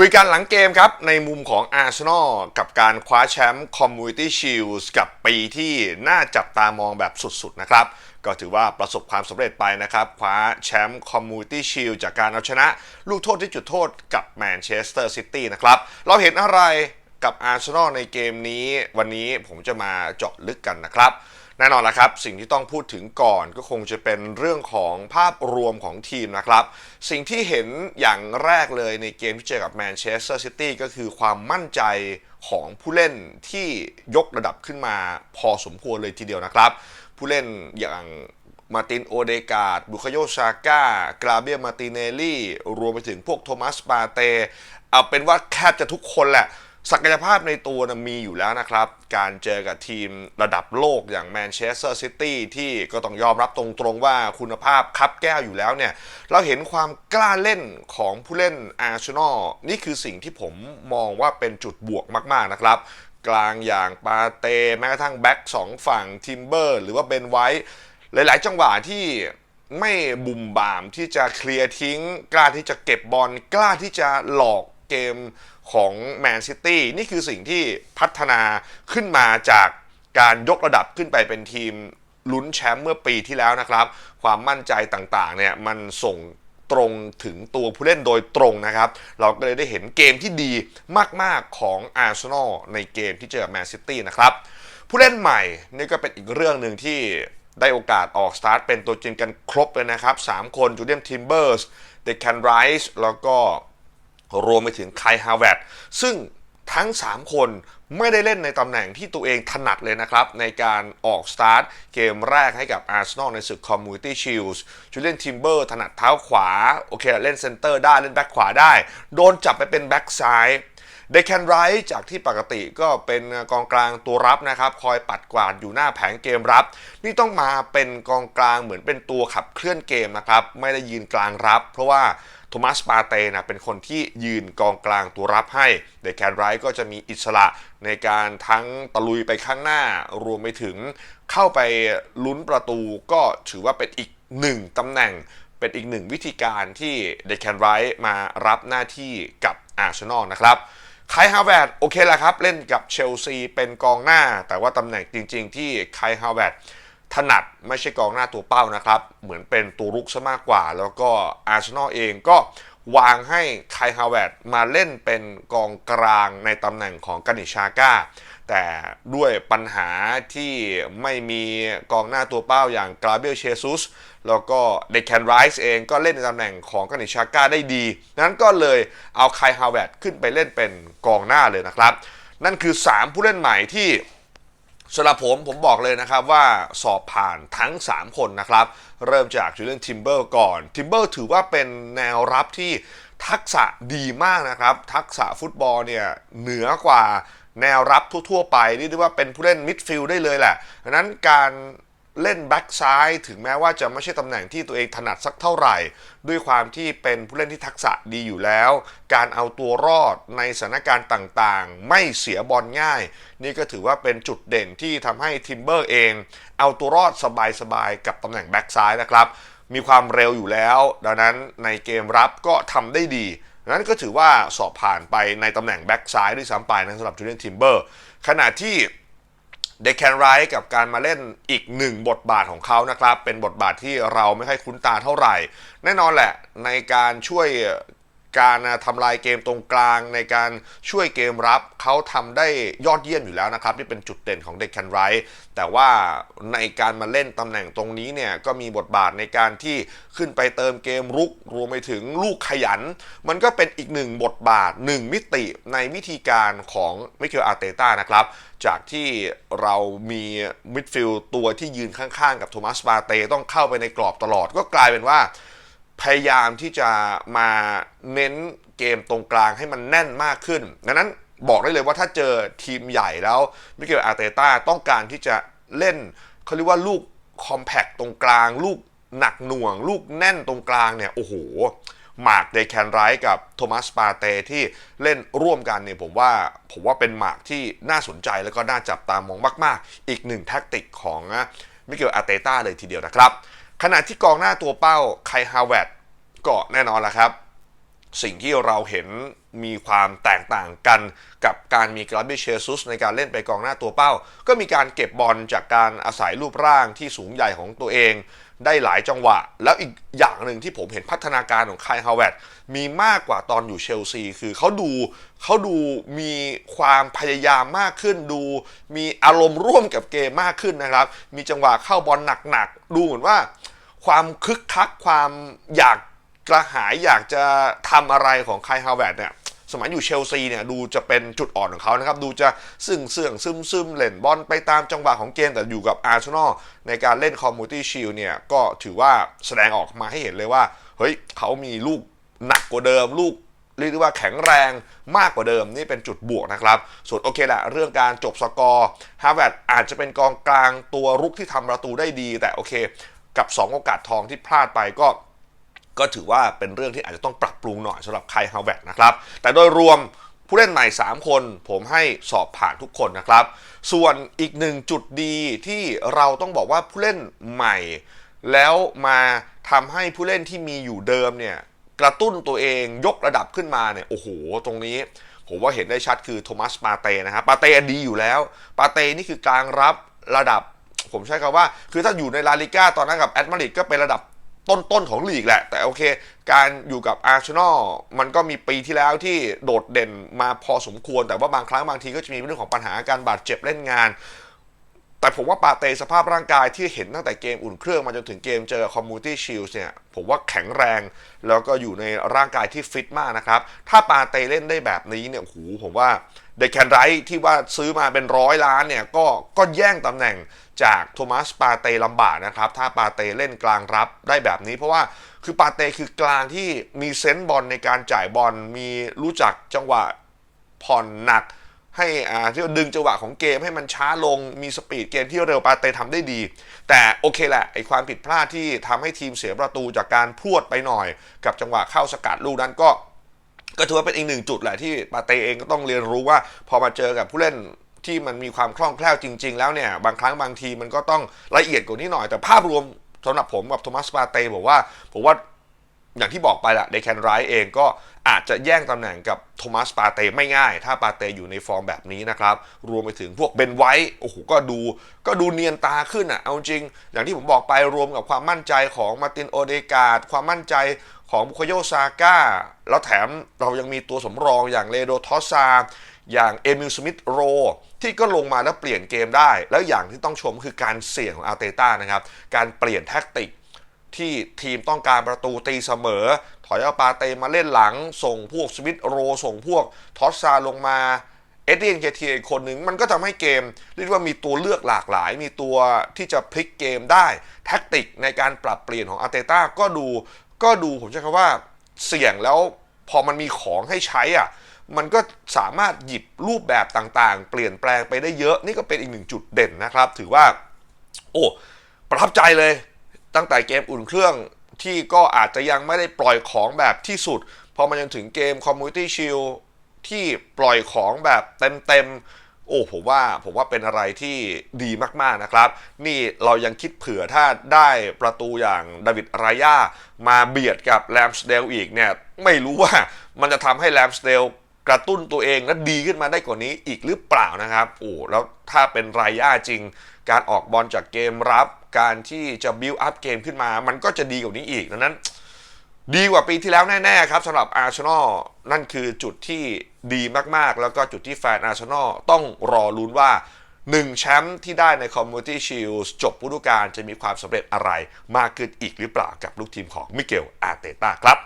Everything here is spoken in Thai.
คุยกันหลังเกมครับ ในมุมของอาร์เซนอลกับการคว้าแชมป์คอมมูนิตี้ชิลส์กับปีที่น่าจับตามองแบบสุดๆนะครับ ก็ถือว่าประสบความสำเร็จไปนะครับ คว้าแชมป์คอมมูนิตี้ชิลจากการเอาชนะ ลูกโทษที่จุดโทษกับแมนเชสเตอร์ซิตี้นะครับ เราเห็นอะไรกับอาร์เซนอลในเกมนี้ วันนี้ผมจะมาเจาะลึกกันนะครับ แน่นอนละครับ สิ่งที่ต้องพูดถึงก่อนก็คงจะเป็นเรื่องของภาพรวมของทีมนะครับ สิ่งที่เห็นอย่างแรกเลยในเกมที่เจอกับแมนเชสเตอร์ซิตี้ก็คือความมั่นใจของผู้เล่นที่ยกระดับขึ้นมาพอสมควรเลยทีเดียวนะครับ ผู้เล่นอย่างมาตินโอเดกาดบุคโยชาก้ากราเบียมาติเนลลี่ รวมไปถึงพวกโทมัสปาเต เอาเป็นว่าแทบจะทุกคนแหละ ศักยภาพในตัวนะมีอยู่แล้วนะครับ การเจอกับทีมระดับโลกอย่างแมนเชสเตอร์ซิตี้ที่ก็ต้องยอมรับตรงๆว่าคุณภาพคับแก้วอยู่แล้วเนี่ย เราเห็นความกล้าเล่นของผู้เล่นอาร์เซนอลนี่คือสิ่งที่ผมมองว่าเป็นจุดบวกมากๆนะครับกลางอย่างปาเตแม้กระทั่งแบ็กสองฝั่งทิมเบอร์หรือว่าเบนไวท์หลายๆ จังหวะที่ไม่บุ่มบามที่จะเคลียร์ทิ้ง กล้าที่จะเก็บบอลกล้าที่จะหลอก เกมของแมนซิตี้นี่คือสิ่งที่พัฒนาขึ้นมาจากการยกระดับขึ้นไปเป็นทีมลุ้นแชมป์เมื่อปีที่แล้วนะครับ ความมั่นใจต่างๆเนี่ยมันส่งตรงถึงตัวผู้เล่นโดยตรงนะครับ เราก็เลยได้เห็นเกมที่ดีมาก ๆ ของอาร์เซนอลในเกมที่เจอแมนซิตี้นะครับ ผู้เล่นใหม่นี่ก็เป็นอีกเรื่องหนึ่งที่ได้โอกาสออกสตาร์ทเป็นตัวจริงกันครบเลยนะครับ 3 คนจูเลียนทิมเบอร์สเดคันไรส์แล้วก็ รวมไปถึงไคฮาวเวตซึ่งทั้ง 3 คนไม่ได้เล่นในตำแหน่งที่ตัวเองถนัดเลยนะครับ ในการออกสตาร์ทเกมแรกให้กับอาร์เซนอลในศึกคอมมูนิตี้ชิลส์จูเลียนทิมเบอร์ถนัดเท้าขวา โอเค เล่นเซนเตอร์ได้ เล่นแบ็คขวาได้ โดนจับไปเป็นแบ็คซ้ายเดคแคนไรท์จากที่ปกติก็เป็นกองกลางตัวรับนะครับ คอยปัดกวาดอยู่หน้าแผงเกมรับ นี่ต้องมาเป็นกองกลางเหมือนเป็นตัวขับเคลื่อนเกมนะครับ ไม่ได้ยืนกลางรับ เพราะว่า โทมัสปาเตนะเป็นคนที่ยืนกองกลางตัวรับให้เดคแคนไรท์ก็จะมีอิสระในการทั้งตะลุยไปข้างหน้ารวมไปถึงเข้าไปลุ้นประตูก็ถือว่าเป็นอีกหนึ่งตำแหน่งเป็นอีกหนึ่งวิธีการที่เดคแคนไรท์มารับหน้าที่กับอาร์เซนอลนะครับไคฮาวเวดโอเคแหละครับ เล่นกับเชลซีเป็นกองหน้า แต่ว่าตำแหน่งจริงๆที่ไคฮาวเวร์ด ถนัดไม่ใช่กองหน้าตัวเป้านะครับ เหมือนเป็นตัวรุกซะมากกว่า แล้วก็อาร์เซนอลเองก็วางให้ไคฮาวเวร์ดมาเล่นเป็นกองกลางในตำแหน่งของกานิชาก้า แต่ด้วยปัญหาที่ไม่มีกองหน้าตัวเป้าอย่างกราเบ l เชซุสแล้วก็เดคแคนไรส์เองก็เล่นในตำแหน่งของกานิชาก้าได้ดี นั้นก็เลยเอาไคฮาวเวร์ดขึ้นไปเล่นเป็นกองหน้าเลยนะครับ นั่นคือ 3 ผู้เล่นใหม่ที่ สำหรับผมผมบอกเลยนะครับว่าสอบผ่านทั้ง 3 คนนะครับ เริ่มจากจูเลียนทิมเบอร์ก่อนทิมเบอร์ถือว่าเป็นแนวรับที่ทักษะดีมากนะครับ ทักษะฟุตบอลเนี่ยเหนือกว่าแนวรับทั่ว ๆ ไปเรียกได้ว่าเป็นผู้เล่นมิดฟิลด์ได้เลยแหละดังนั้นการ เล่นแบ็กซ้ายถึงแม้ว่าจะไม่ใช่ตำแหน่งที่ตัวเองถนัดสักเท่าไหร่ ด้วยความที่เป็นผู้เล่นที่ทักษะดีอยู่แล้ว การเอาตัวรอดในสถานการณ์ต่างๆ ไม่เสียบอลง่าย นี่ก็ถือว่าเป็นจุดเด่นที่ทำให้ทิมเบอร์เอง เอาตัวรอดสบายๆกับตำแหน่งแบ็กซ้ายนะครับ มีความเร็วอยู่แล้ว ดังนั้นในเกมรับก็ทำได้ดีนั้นก็ถือว่าสอบผ่านไปในตำแหน่งแบ็กซ้ายด้วยซ้ำไปนะสำหรับจูเลียนทิมเบอร์ขณะที่ เดคแคนไรท์กับการมาเล่นอีกหนึ่งบทบาทของเขานะครับ เป็นบทบาทที่เราไม่ค่อยคุ้นตาเท่าไหร่ แน่นอนแหละในการช่วย การทำลายเกมตรงกลางในการช่วยเกมรับเขาทำได้ยอดเยี่ยมอยู่แล้วนะครับที่เป็นจุดเด่นของเดคแคนไรท์แต่ว่าในการมาเล่นตำแหน่งตรงนี้เนี่ยก็มีบทบาทในการที่ขึ้นไปเติมเกมรุกรวมไปถึงลูกขยัน มันก็เป็นอีกหนึ่งบทบาทหนึ่งมิติในวิธีการของมิเกลอาร์เตต้านะครับจากที่เรามีมิดฟิลด์ตัวที่ยืนข้างๆ กับโทมัสปาเตต้องเข้าไปในกรอบตลอดก็กลายเป็นว่า พยายามที่จะมาเน้นเกมตรงกลางให้มันแน่นมากขึ้น ดังนั้นบอกได้เลยว่าถ้าเจอทีมใหญ่แล้วมิเกลอาร์เตต้าต้องการที่จะเล่นเขาเรียกว่าลูกคอมแพคตรงกลาง ลูกหนักหน่วง ลูกแน่นตรงกลางเนี่ยโอ้โหหมากเดแคนไรท์กับโทมัสปาเตที่เล่นร่วมกันเนี่ยผมว่าผมว่าเป็นหมากที่น่าสนใจแล้วก็น่าจับตามองมาก ๆ อีกหนึ่งแท็กติกของมิเกลอารเตต้าเลยทีเดียวนะครับ ขณะที่กองหน้าตัวเป้าไคฮาวเวตก็แน่นอนละครับ สิ่งที่เราเห็นมีความแตกต่างกันกับการมีกราบิเชซุสในการเล่นไปกองหน้าตัวเป้า ก็มีการเก็บบอลจากการอาศัยรูปร่างที่สูงใหญ่ของตัวเอง ได้หลายจังหวะ แล้วอีกอย่างหนึ่งที่ผมเห็นพัฒนาการของไคายฮาวเวดมีมากกว่าตอนอยู่เชลซี คือเขาดูเขาดูมีความพยายามมากขึ้นดู มีอารมณ์ร่วมกับเกมมากขึ้นนะครับ มีจังหวะเข้าบอลหนักๆดูเหมือนว่า ความคึกคักความอยากกระหายอยากจะทำอะไรของไคายฮาวเวร์ดเนี่ยสมัยอยู่เชลซีเนี่ยดูจะเป็นจุดอ่อนของเขานะครับ ดูจะซึ่งเสื่องซึมซึมเล่นบอลไปตามจังหวะของเกมแต่อยู่กับอาร์เซนอลในการเล่นคอมมูนิตี้ชิลเนี่ยก็ถือว่าแสดงออกมาให้เห็นเลยว่า เฮ้ยเขามีลูกหนักกว่าเดิม ลูกเรียกได้ว่าแข็งแรงมากกว่าเดิม นี่เป็นจุดบวกนะครับ ส่วนโอเคแหละเรื่องการจบสกอร์ฮาร์วาร์ดอาจจะเป็นกองกลางตัวรุกที่ทำประตูได้ดี แต่โอเค กับ 2 โอกาสทองที่พลาดไปก็ก็ถือว่าเป็นเรื่องที่อาจจะต้องปรับปรุงหน่อยสำหรับไคลฮาวเวร์ดนะครับ แต่โดยรวมผู้เล่นใหม่ 3 คน ผมให้สอบผ่านทุกคนนะครับ ส่วนอีกหนึ่งจุดดีที่เราต้องบอกว่าผู้เล่นใหม่ แล้วมาทำให้ผู้เล่นที่มีอยู่เดิมเนี่ยกระตุ้นตัวเองยกระดับขึ้นมาเนี่ยโอ้โห ตรงนี้ ผมว่าเห็นได้ชัดคือโทมัสปาเต้นะครับปาเต้ดีอยู่แล้ว ปาเต้นี่คือกลางรับระดับ ผมใช้คำว่า คือถ้าอยู่ในลาลิก้าตอนนั้นกับแอตมาดริดก็เป็นระดับต้นๆของลีกแหละ แต่โอเค การอยู่กับอาร์เซนอลมันก็มีปีที่แล้วที่โดดเด่นมาพอสมควร แต่ว่าบางครั้งบางทีก็จะมีเรื่องของปัญหาการบาดเจ็บเล่นงาน แต่ผมว่าปาเตสภาพร่างกายที่เห็นตั้งแต่เกมอุ่นเครื่องมาจนถึงเกมเจอคอมมูนิตี้ชิลส์เนี่ย ผมว่าแข็งแรง แล้วก็อยู่ในร่างกายที่ฟิตมากนะครับ ถ้าปาเตเล่นได้แบบนี้เนี่ยโหผมว่า เดคแคนไรท์ที่ว่าซื้อมาเป็นร้อยล้านเนี่ยก็ก็แย่งตำแหน่งจากโทมัสปาเตลำบากนะครับ ถ้าปาเตเล่นกลางรับได้แบบนี้ เพราะว่าคือปาเตคือกลางที่มีเซนส์บอลในการจ่ายบอลมีรู้จักจังหวะผ่อนหนัก ให้อ่าที่ว่าดึงจังหวะของเกมให้มันช้าลงมีสปีดเกมที่เร็วปาเตทำได้ดี แต่โอเคแหละไอความผิดพลาดที่ทำให้ทีมเสียประตูจากการพรวดไปหน่อย กับจังหวะเข้าสกัดลูกนั้นก็ ก็ถือว่าเป็นอีกหนึ่งจุดแหละที่ปาเตเองก็ต้องเรียนรู้ว่า พอมาเจอกับผู้เล่นที่มันมีความคล่องแคล่วจริง ๆ แล้วเนี่ย บางครั้งบางทีมันก็ต้องละเอียดกว่านี้หน่อย แต่ภาพรวมสำหรับผมกับโทมัสปาเต้บอกว่าผมว่า อย่างที่บอกไปละเดแคนไรท์เองก็อาจจะแย่งตำแหน่งกับโทมัสปาเต้ไม่ง่าย ถ้าปาเต้อยู่ในฟอร์มแบบนี้นะครับ รวมไปถึงพวกเบนไวท์โอ้โหก็ดู ก็ดูเนียนตาขึ้นอะเอาจริง อย่างที่ผมบอกไปรวมกับความมั่นใจของมาตินโอเดกาดความมั่นใจของบุคโยซาก้า แล้วแถมเรายังมีตัวสำรองอย่างเลโดทอสซาอย่างเอมิลสมิธโรที่ก็ลงมาแล้วเปลี่ยนเกมได้ แล้วอย่างที่ต้องชมคือการเสี่ยงของอาร์เตต้านะครับ การเปลี่ยนแท็กติก ที่ทีมต้องการประตูตีเสมอ ถอยเอาปาเตมาเล่นหลัง ส่งพวกสมิธโร ส่งพวกทอสซาลงมา เอ็ดเดียนเคทีอีกคนหนึ่งมันก็ทำให้เกม เรียกว่ามีตัวเลือกหลากหลาย มีตัวที่จะพลิกเกมได้ แท็กติกในการปรับเปลี่ยนของอาร์เตต้าก็ดูก็ดูผมใช้คำว่าเสี่ยงแล้วพอมันมีของให้ใช้อะมันก็สามารถหยิบรูปแบบต่างๆ เปลี่ยนแปลงไปได้เยอะ นี่ก็เป็นอีกหนึ่งจุดเด่นนะครับ ถือว่า โอ้ ประทับใจเลย ตั้งแต่เกมอุ่นเครื่องที่ก็อาจจะยังไม่ได้ปล่อยของแบบที่สุด พอมาจนถึงเกม Community Shield ที่ปล่อยของแบบเต็มๆ โอ้ผมว่าผมว่าเป็นอะไรที่ดีมากๆนะครับ นี่เรายังคิดเผื่อถ้าได้ประตูอย่างดาวิดรายามาเบียดกับแรมสเดลอีกเนี่ย ไม่รู้ว่ามันจะทำให้แรมสเดล กระตุ้นตัวเองและดีขึ้นมาได้กว่านี้อีกหรือเปล่านะครับโอ้แล้วถ้าเป็นรายย่าจริง การออกบอลจากเกมรับ การที่จะบิวอัพเกมขึ้นมา มันก็จะดีกว่านี้อีกดังนั้น ดีกว่าปีที่แล้วแน่ๆครับสำหรับอาร์เซนอลนั่นคือจุดที่ดีมากๆ แล้วก็จุดที่แฟนอาร์เซนอลต้องรอลุ้นว่า1แชมป์ที่ได้ใน Community Shield จบฤดูกาลจะมีความสำเร็จอะไรมากขึ้นอีกหรือเปล่ากับลูกทีมของมิเกลอาร์เตต้าครับ